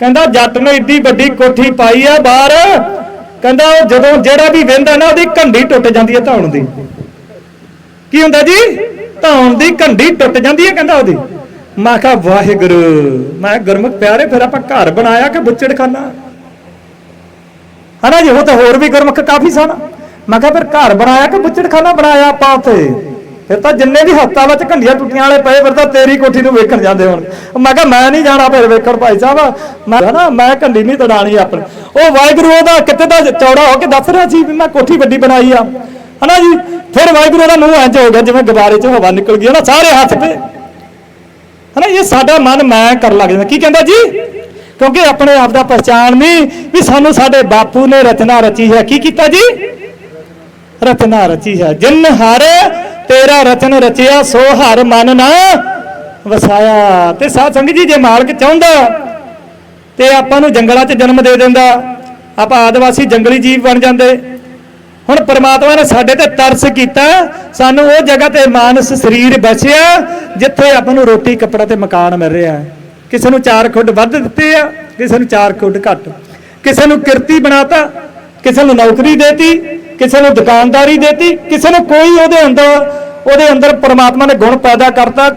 ਕਹਿੰਦਾ ਜੱਟ ਨੇ ਏਡੀ ਵੱਡੀ ਕੋਠੀ ਪਾਈ ਆ ਬਾਹਰ। ਕਹਿੰਦਾ ਉਹ ਜਦੋਂ ਜਿਹੜਾ ਵੀ ਵਹਿੰਦਾ ਨਾ, ਉਹਦੀ ਘੰਡੀ ਟੁੱਟ ਜਾਂਦੀ ਹੈ ਧੌਣ ਦੀ। ਕੀ ਹੁੰਦਾ ਜੀ? ਧੌਣ ਦੀ ਘੰਡੀ ਟੁੱਟ ਜਾਂਦੀ ਹੈ ਕਹਿੰਦਾ ਉਹਦੀ। ਮੈਂ ਕਿਹਾ, ਵਾਹਿਗੁਰੂ, ਮੈਂ ਗੁਰਮੁਖ ਪਿਆਰੇ, ਫਿਰ ਆਪਾਂ ਘਰ ਬਣਾਇਆ ਕਿ ਬੁੱਚੜਖਾਨਾ? ਹਨਾ ਜੀ, ਉਹ ਤਾਂ ਹੋਰ ਵੀ ਗੁਰਮੁਖ ਕਾਫੀ ਸਨ। ਮੈਂ ਕਿਹਾ, ਫਿਰ ਘਰ ਬਣਾਇਆ ਕਿ ਬੁੱਚੜਖਾਨਾ ਬਣਾਇਆ ਆਪਾਂ ਉੱਥੇ? ਫਿਰ ਤਾਂ ਜਿੰਨੇ ਵੀ ਹੱਥਾਂ ਵਿੱਚ ਘੰਡੀਆਂ ਟੁੱਟੀਆਂ ਵਾਲੇ ਪਏ, ਫਿਰ ਤਾਂ ਤੇਰੀ ਕੋਠੀ ਨੂੰ ਵੇਖਣ ਜਾਂਦੇ ਹੁਣ। ਮੈਂ ਕਿਹਾ, ਮੈਂ ਨਹੀਂ ਜਾਣਾ ਫਿਰ ਵੇਖਣ ਭਾਈ ਸਾਹਿਬ। ਮੈਂ ਨਾ, ਮੈਂ ਘੰਡੀ ਨਹੀਂ ਤੜਾਣੀ ਆਪਣੀ। ਉਹ ਵਾਹਿਗੁਰੂ ਉਹਦਾ ਕਿਤੇ ਦਾ ਚੌੜਾ ਹੋ ਕੇ ਦੱਸ ਰਿਹਾ ਸੀ ਵੀ ਮੈਂ ਕੋਠੀ ਵੱਡੀ ਬਣਾਈ ਆ। ਹਨਾ ਜੀ? ਫਿਰ ਵਾਹਿਗੁਰੂ ਦਾ ਮੂੰਹ ਇੰਜ ਹੋ ਗਿਆ ਜਿਵੇਂ ਗੁਬਾਰੇ 'ਚ ਹਵਾ ਨਿਕਲ ਗਈ ਨਾ ਸਾਰੇ ਹੱਥ ਤੇ। ਹਨਾ, ਇਹ ਸਾਡਾ ਮਨ ਮੈਂ ਕਰਨ ਲੱਗ ਜਾਂਦਾ। ਕੀ ਕਹਿੰਦਾ ਜੀ? ਕਿਉਂਕਿ ਆਪਣੇ ਆਪ ਦਾ ਪਛਾਣ ਨਹੀਂ ਵੀ ਸਾਨੂੰ ਸਾਡੇ ਬਾਪੂ ਨੇ ਰਚਨਾ ਰਚੀ ਹੈ। ਕੀ ਕੀਤਾ ਜੀ? ਰਚਨਾ ਰਚੀ ਹੈ। ਜਿਨ ਹਾਰੇ ਤੇਰਾ ਰਚਨ ਰਚਿਆ ਸੋ ਹਰ ਮਨ ਨਾ ਵਸਾਇਆ। ਤੇ ਸਾਧ ਸੰਗਤ ਜੀ, ਜੇ ਮਾਲਕ ਚਾਹੁੰਦਾ ਤੇ ਆਪਾਂ ਨੂੰ ਜੰਗਲਾਂ 'ਚ ਜਨਮ ਦੇ ਦਿੰਦਾ, ਆਪਾਂ ਆਦਿਵਾਸੀ ਜੰਗਲੀ ਜੀਵ ਬਣ ਜਾਂਦੇ। ਹੁਣ ਪਰਮਾਤਮਾ ਨੇ ਸਾਡੇ ਤੇ ਤਰਸ ਕੀਤਾ, ਸਾਨੂੰ ਉਹ ਜਗ੍ਹਾ ਤੇ ਮਾਨਸ ਸਰੀਰ ਬਚਿਆ ਜਿੱਥੇ ਆਪਾਂ ਨੂੰ ਰੋਟੀ, ਕੱਪੜਾ ਤੇ ਮਕਾਨ ਮਿਲ ਰਿਹਾ ਹੈ। ਕਿਸੇ ਨੂੰ ਚਾਰ ਖੁੱਡ ਵੱਧ ਦਿੱਤੇ ਆ, ਕਿਸੇ ਨੂੰ ਚਾਰ ਖੁੱਡ ਘੱਟ। ਕਿਸੇ ਨੂੰ ਕਿਰਤੀ ਬਣਾਤਾ, ਕਿਸੇ ਨੂੰ ਨੌਕਰੀ ਦੇਤੀ ਕਿਸੇ ਨੂੰ ਦੁਕਾਨਦਾਰੀ ਦੇਤੀ, ਕਿਸੇ ਨੂੰ ਕੋਈ ਉਹਦੇ ਅੰਦਰ ਉਹਦੇ ਅੰਦਰ ਪਰਮਾਤਮਾ ਨੇ ਗੁਣ ਪੈਦਾ ਕਰਤਾ।